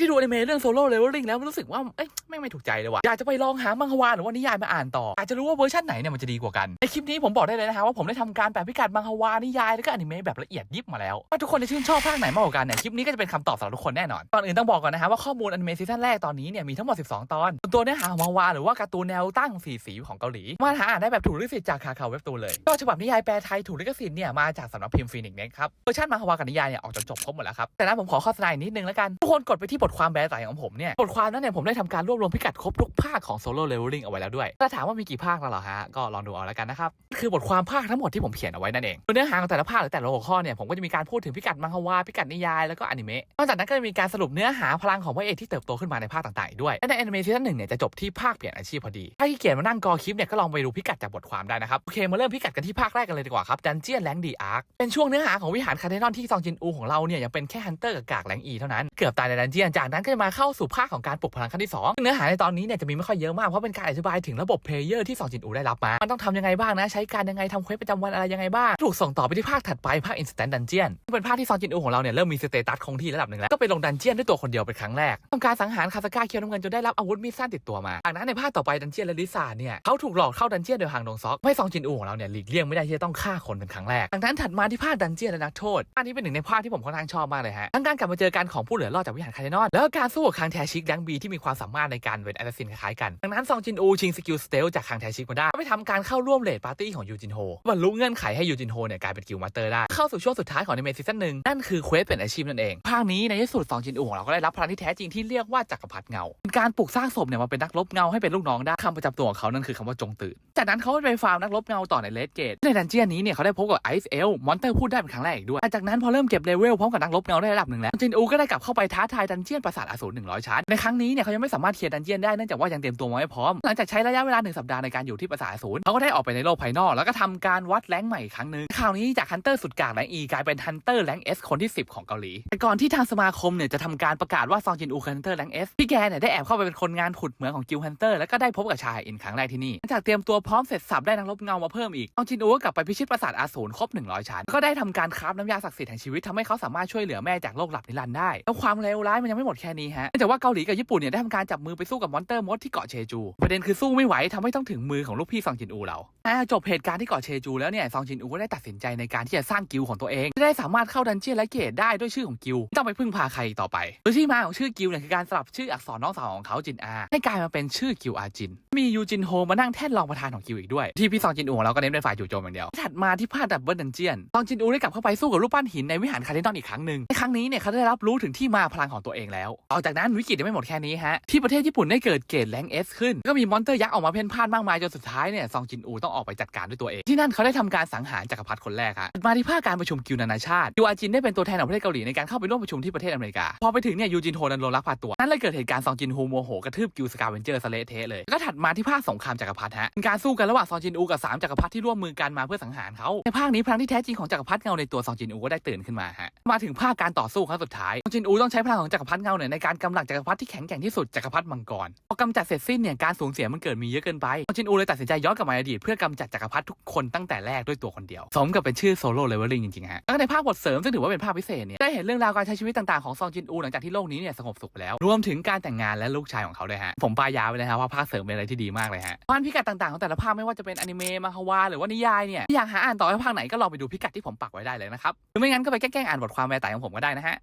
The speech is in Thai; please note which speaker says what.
Speaker 1: ที่ดูอนิเมะเรื่องโซโล่เลเวลลิ่งแล้วรู้สึกว่าเอ้ยแม่ไม่ถูกใจเลยว่ะอยากจะไปลองหามังฮวาหรือว่านิยายมาอ่านต่ออาจจะรู้ว่าเวอร์ชันไหนเนี่ยมันจะดีกว่ากันในคลิปนี้ผมบอกได้เลยนะฮะว่าผมได้ทำการแปลพิกัดมังฮวานิยายแล้วก็อนิเมะแบบละเอียดยิบมาแล้วว่าทุกคนจะชื่นชอบภาคไหนมากกว่ากันเนี่ยคลิปนี้ก็จะเป็นคำตอบสำหรับทุกคนแน่นอนก่อนอื่นต้องบอกก่อนนะฮะว่าข้อมูลอนิเมะซีซั่นแรกตอนนี้เนี่ยมีทั้งหมด 12 ตอน ตัวเนื้อหาของมังฮวาหรือว่าการ์ตูนแนวตั้งสีสีของเกาหลีมาหาอ่านได้แบบถูกลิขสิทธิ์จากคาคาเว็บตูนเลยก็ฉบับนิยายแปลไทยถูกลิขสิทธิ์เนี่ยมาจากสำนักพิมพ์ฟีนิกซ์น็กครับเวอร์ชันมังฮวากับนิยายเนี่ยออกจนจบครบหมดแล้วครับแต่นั้นผมขอข้อสนออีกนิดนึงแล้วกันทุกคนกดไปที่บททความแปลไทยของผมเนี่ยบทความนั้นเนี่ยผมได้ทำการรวบรวมพิกัดครบทุกภาคของโซโล่เลเวลลิ่งเอาไว้แล้วด้วยถ้าถามว่ามีกี่ภาคแล้วเหรอฮะก็ลองดูเอาแล้วกันนะครับคือบทความภาคทั้งหมดที่ผมเขียนเอาไว้นั่นเองเนื้อหาของแต่ละภาคหรือแต่ละหัวข้อเนี่ยผมก็จะมีการพูดถึงพิกัดมังฮวาพิกัดนิยายแล้วก็อนิเมะนอกจากนั้นก็จะมีการสรุปเนื้อหาพลังของพระเอกที่เติบโตขึ้นมาในภาคต่างๆด้วยและในแอนิเมะซีซั่นหนึ่งเนี่ยจะจบที่ภาคเปลี่ยนอาชีพพอดีถ้าขี้เกียจมานั่งกอคลิปเนี่ยก็ลองไปดูพิกัดจากบทความได้นะครับโอเคมาเริ่มพิกัดกันที่ภาคแรกกันเลยดีกว่าครับดันเจียนแลงดีอาร์คเป็นช่วงเนื้อหาของวิหารคาเทนอนที่ซองจินอูของเราเนี่ยยังเป็นแค่ฮันเตอร์กับกากแลงอีเท่านั้นเกือบตายในดันเจียนจากนั้นก็จะมาเข้าสู่ภาคของการปลุกพลังขั้นที่สองซึ่งเนื้อหาในตอนนี้เนี่ยจะมีไม่ค่อยเยอะมากเพราะเป็นการอธิบายถึงระบบเพลเยอร์ที่ซองจินอูได้รับมา มันต้องทำยังไงบ้างนะ ใช้การยังไงทำเควสประจำวันอะไรยังไงบ้าง ถูกส่งต่อไปที่ภาคถัดไปภาค Instant Dungeon ซึ่งเป็นภาคที่ซองจินอูของเราเนี่ยเริ่มมีสเตตัสคงที่ระดับหนึ่งแล้ว ก็ไปลงดันเจียนด้วยตัวคนเดียวเป็นครั้งแรกทำการสังหารคาสก้าเคียวน้ำเงินจนได้รับอาวุธมีดสั้นติดตัวมาจากนั้นในภาคต่อไปดันเจียนและลิซ่าเนี่ยเขาถูกหลอกเข้าดันเจียนโดยฮางดงซอกไม่ซองจินอูของเราเนี่ยหลีกเลี่ยงไม่ได้ที่จะต้องฆ่าคนเป็นครั้งแรกจากนั้นถัดมาที่ภาคดันเจียนและนักโทษอันนี้เป็นหนึ่งในภาคที่ผมค่อนข้างชอบมากเลยฮะทั้งการกลับมาเจอกันของผู้เหลือรอดจากวิหารคาเทนอนด แล้วการสู้กับคางแทชิกแดงบีที่มีความสามารถในการเวนแอสซินคล้ายกันดังนั้นซองจินอูชิงสกิลสเตลจากคางแทชิกมาได้ไปทำการเข้าร่วมเลดปาร์ตี้ของยูจินโฮบรรลุเงื่อนไขให้ยูจินโฮเนี่ยกลายเป็นกิลมาสเตอร์ได้เข้าสู่ช่วงสุดท้ายของในเมซีซั่นหนึ่งนั่นคือเควสเป็นอาชีพนั่นเองภาคนี้ในที่สุดซองจินอูของเราก็ได้รับพลังที่แท้จริงที่เรียกว่าจักรพรรดิเงาเป็นการปลุกสร้างศพเนี่ยมาเป็นนักรบเงาให้เป็นลูกน้องได้คำประจำตัวของเขานั่นคือคำว่าจงตื่นจากนั้นเขาไปฟาร์มนักรบเงาต่อในเลดเกตในดันเจียนนี้เนี่ยเขาได้พบกับไอซ์เอลมอนเตอร์พูดได้เป็นครั้งแรกอีกด้วยจากนั้นพอเริ่มเก็บเลเวลพร้อมกับนักรบเงาได้ระดับหนึ่งแล้วจินอูก็ได้กลับเข้าไปท้าทายดันเจียนปราสาทอสูร100 ชั้น ในครั้งนี้เนี่ยเขายังไม่สามารถเคลียร์ดันเจียนได้เนื่องจากว่ายังเตรียมตัวมาไม่พร้อม หลังจากใช้ระยะเวลาหนึ่งสัปดาห์ในการอยู่ที่ปราสาทอสูรเขาก็ได้ออกไปในโลกภายนอกแล้วก็ทำการวัดแรงใหม่อีกครั้งหนึ่งคราวนี้จากฮันเตอร์สุดกากแรงอีกลายเป็นฮันเตอร์แรงเอสคนที่ 10 ของเกาหลีแต่ก่อนที่ทางสมาคมเนี่ยจะทำการประกาศว่าซองจินอูคือฮันเตอร์แรงเอสพี่แกเนี่ยได้แอบเข้าไปเป็นคนงานขุดเหมืองของกิลฮันเตอร์แล้วก็ได้พบกับชายอินครั้งแรกที่นี่หลังจากเตรียมตัวพร้อมเสร็จสับได้นักรบเงามาเพิ่มอีกซองจินอูก็กลับไปพิชิตปราสาทอาสูรครบ 100 ชั้น ก็ได้ทำการคราฟน้ำยาศักดิ์สิทธิ์แห่งชีวิตทำให้เขาสามารถช่วยเหลือแม่จากโลกหลับนิรันดร์ได้แล้วความเลวร้ายมันยังไม่หมดแค่นี้ฮะเนื่องจากว่าเกาหลีกับญี่ปุ่นเนี่ยได้ทำการจับมือไปสู้กับมอนเตอร์มดที่เกาะเชจู ประเด็นคือสู้ไม่ไหวทำให้ต้องถึงมือของลูกพี่ซองจินอูเราจบเหตุการณ์ที่เกาะเชจูแล้วเนี่ยซองจินอูก็ได้ตัดสินใจในการที่จะสร้างกิลของตัวเองจะได้สามารถเข้าดันเจียนและเกตได้ด้วยชื่อของกิลไม่ต้องไปพึ่งพาใครต่อไปโดยที่มาของชื่อกิลเนี่ยคือการสลับชื่ออักษรน้องสาวของเขาจินอาให้กลายมาเป็นชื่อกิลอาจิน มียูจินโฮมานั่งแท่นรองประธานของกิลอีกด้วย ที่พี่ซองจินอูของเราก็เน้นเป็นฝ่ายจู่โจมอย่างเดียวถัดมาที่ภาดับเบิลดันเจียนซองจินอูได้กลับเข้าไปสู้กับรูปปั้นหินในวิหารคาเทนอนอีกครั้งหนึ่งในครั้งนี้เนี่ยเขาได้รับรู้ถึงที่มาพลังของตัวเองแล้วต่อจากนั้นวิกฤตยังไม่หมดแค่นี้ฮะที่ประเทศญี่ปุ่นได้เกิดเกรดแรงเอสขึ้น ก็มีมอนเตอร์ยักษ์ออกมาเพ่นพ่านมากมายจนสุดท้ายเนี่ยซองจินอูต้องออกไปจัดการด้วยตัวเองที่นั่นเขาได้ทำการสังหารจักรพรรดิคนแรกฮะถัดมาที่ภาคการประชุมกิลด์นานาชาติยูอาจินได้เป็นตัวแทนของประเทศเกาหลีในการเข้าไปร่วมประชุมที่ประเทศอเมริกาพอไปถึงเนี่ยยูจินโฮนันโดนลักพาตัวนั่นเลยเกิดเหตุการณ์ซองจินฮูโมโหกระทืบกิลด์สกาเวนเจอร์สเลเทเลยแล้วก็ถัดมาที่ภาคสงครามจักรพรรดิฮะเป็นการสู้กันระหว่างซองจินอูกับสามจักรพรรดิที่ร่วมมือกันมาเพื่อสังหารเขาในภาคนี้พลังที่แท้จริงของจักรพรรดิเงาในตัวซองจินอูก็ได้ตื่นขึ้นมาฮะมาถึงภาคการต่อสู้ครั้งสุดท้ายซองจินอูต้องใช้พลังของจักรพรรดิเงาเนี่ยในการกำลังจักรพรรดิที่แข็งแกร่งที่สุดจักรพรรดิมังกรพอกำจัดเสร็จสิ้นเนี่ยการสูญเสียมันเกิดมีเยอะเกินไปซองจินอูเลยตัดสินใจย้อนกลับมาอดีตเพื่อกำจัดจักรพรรดิทุกคนตั้งแต่แรกด้วยตัวคนเดียวสมกับเป็นชื่อโซโล่เลเวลลิ่งจริงๆฮะแล้วก็ในภาคบทเสริมซึ่งถือว่าเป็นภาคพิเศษเนี่ยได้เห็นเรื่องราวการใช้ชีวิตต่างๆของซองจินอูหลังจากที่โลกนี้เนี่ยสงบสุขแล้ว รวมถึงการแต่งงานและลูกชายของเขาด้วยฮะผมปายาวไปเลยฮะว่าภาคเสริมเป็นอะไรที่ดีมากเลยฮะบ้านพิกัดต่างๆของแต่ละภาคไม่ว่าจะเป็นอนิเมะมาฮวาหรือว่านิยายเนี่ยอยากหาอ่านต่อให้ภาคไหนก็ลองไปดูพิกัดที่ผมปักไว้ได้เลยนะครับหรือไม่งั้นก็ไปแกล้งอ่านบทความแวร์ไตของผมก็ได้นะฮะ